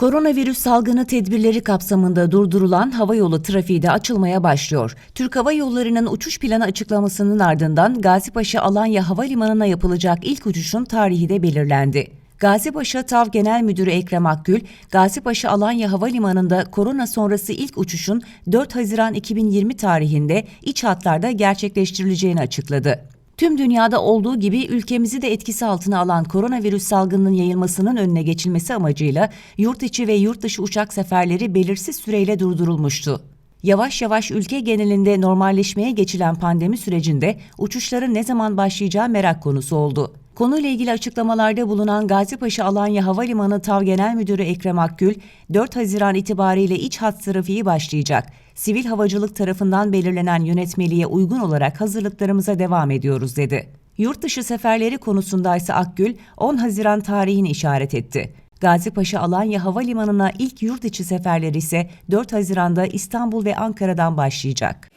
Koronavirüs salgını tedbirleri kapsamında durdurulan havayolu trafiği de açılmaya başlıyor. Türk Hava Yolları'nın uçuş planı açıklamasının ardından Gazipaşa Alanya Havalimanı'na yapılacak ilk uçuşun tarihi de belirlendi. Gazipaşa TAV Genel Müdürü Ekrem Akgül, Gazipaşa Alanya Havalimanı'nda korona sonrası ilk uçuşun 4 Haziran 2020 tarihinde iç hatlarda gerçekleştirileceğini açıkladı. Tüm dünyada olduğu gibi ülkemizi de etkisi altına alan koronavirüs salgınının yayılmasının önüne geçilmesi amacıyla yurt içi ve yurt dışı uçak seferleri belirsiz süreyle durdurulmuştu. Yavaş yavaş ülke genelinde normalleşmeye geçilen pandemi sürecinde uçuşların ne zaman başlayacağı merak konusu oldu. Konuyla ilgili açıklamalarda bulunan Gazipaşa Alanya Havalimanı TAV Genel Müdürü Ekrem Akgül, 4 Haziran itibariyle iç hat trafiği başlayacak. Sivil havacılık tarafından belirlenen yönetmeliğe uygun olarak hazırlıklarımıza devam ediyoruz dedi. Yurt dışı seferleri konusundaysa Akgül 10 Haziran tarihini işaret etti. Gazipaşa Alanya Havalimanı'na ilk yurt içi seferleri ise 4 Haziran'da İstanbul ve Ankara'dan başlayacak.